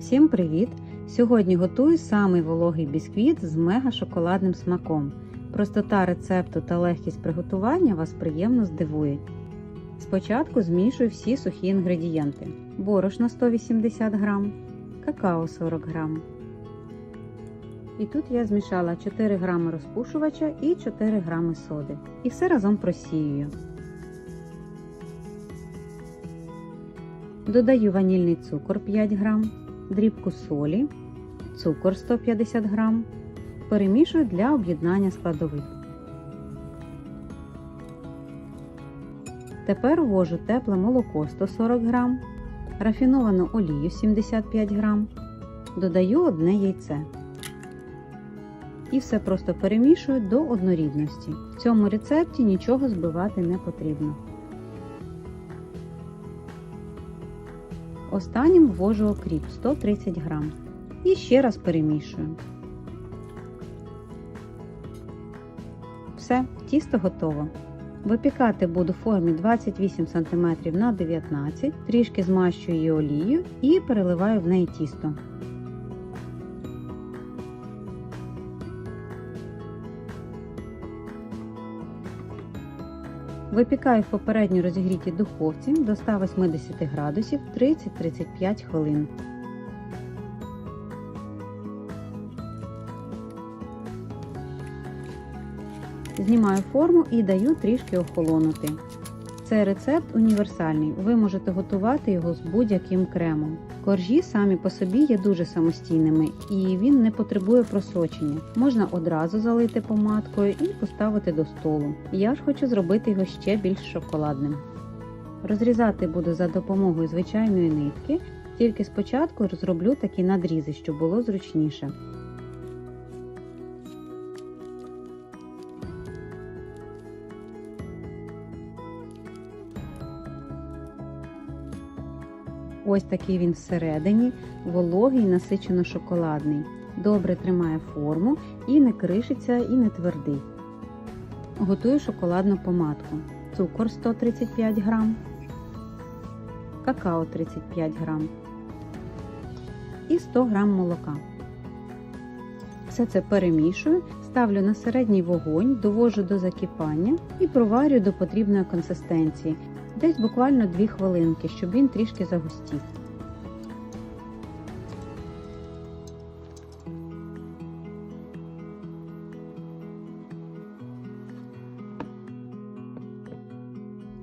Всім привіт! Сьогодні готую самий вологий бісквіт з мега шоколадним смаком. Простота рецепту та легкість приготування вас приємно здивують. Спочатку змішую всі сухі інгредієнти: борошно 180 г, какао 40 г. І тут я змішала 4 г розпушувача і 4 г соди. І все разом просіюю. Додаю ванільний цукор 5 г, дрібку солі, цукор 150 г. Перемішую для об'єднання складових. Тепер ввожу тепле молоко 140 г, рафіновану олію 75 г, додаю одне яйце. І все просто перемішую до однорідності. В цьому рецепті нічого збивати не потрібно. Останнім ввожу окріп 130 г. І ще раз перемішую. Все, тісто готово. Випікати буду в формі 28 см на 19 см, трішки змащую її олією і переливаю в неї тісто. Випікаю в попередньо розігрітій духовці до 180 градусів 30-35 хвилин. Знімаю форму і даю трішки охолонути. Цей рецепт універсальний, ви можете готувати його з будь-яким кремом. Коржі самі по собі є дуже самостійними і він не потребує просочення. Можна одразу залити помадкою і поставити до столу. Я ж хочу зробити його ще більш шоколадним. Розрізати буду за допомогою звичайної нитки, тільки спочатку зроблю такі надрізи, щоб було зручніше. Ось такий він всередині, вологий, насичено шоколадний. Добре тримає форму і не кришиться, і не твердий. Готую шоколадну помадку. Цукор 135 г, какао 35 г і 100 г молока. Все це перемішую, ставлю на середній вогонь, довожу до закипання і проварюю до потрібної консистенції. Десь буквально 2 хвилинки, щоб він трішки загустів.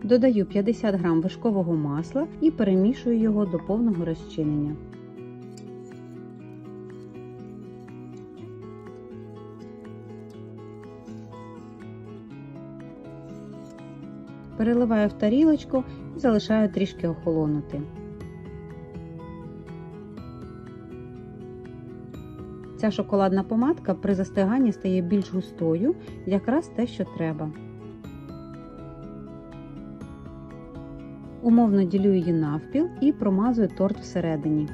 Додаю 50 г вишкового масла і перемішую його до повного розчинення. Переливаю в тарілочку і залишаю трішки охолонути. Ця шоколадна помадка при застиганні стає більш густою, якраз те, що треба. Умовно ділю її навпіл і промазую торт всередині.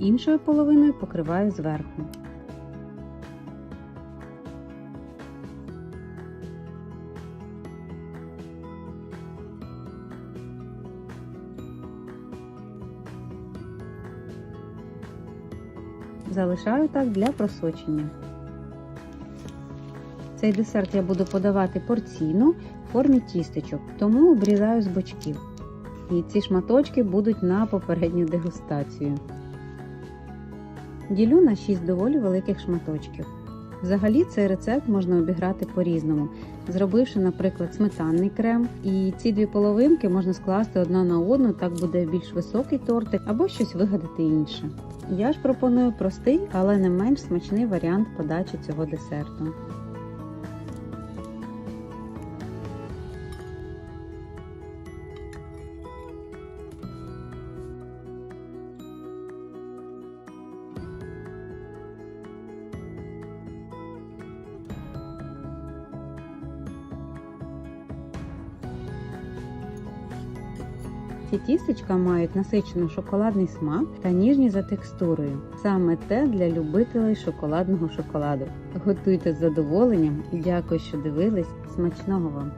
Іншою половиною покриваю зверху. Залишаю так для просочення. Цей десерт я буду подавати порційно в формі тістечок, тому обрізаю з бочків. І ці шматочки будуть на попередню дегустацію. Ділю на 6 доволі великих шматочків. Взагалі цей рецепт можна обіграти по-різному, зробивши, наприклад, сметанний крем, і ці дві половинки можна скласти одна на одну, так буде більш високий тортик або щось вигадати інше. Я ж пропоную простий, але не менш смачний варіант подачі цього десерту. Ці тістечка мають насичено шоколадний смак та ніжні за текстурою. Саме те для любителей шоколадного шоколаду. Готуйте з задоволенням і дякую, що дивились. Смачного вам!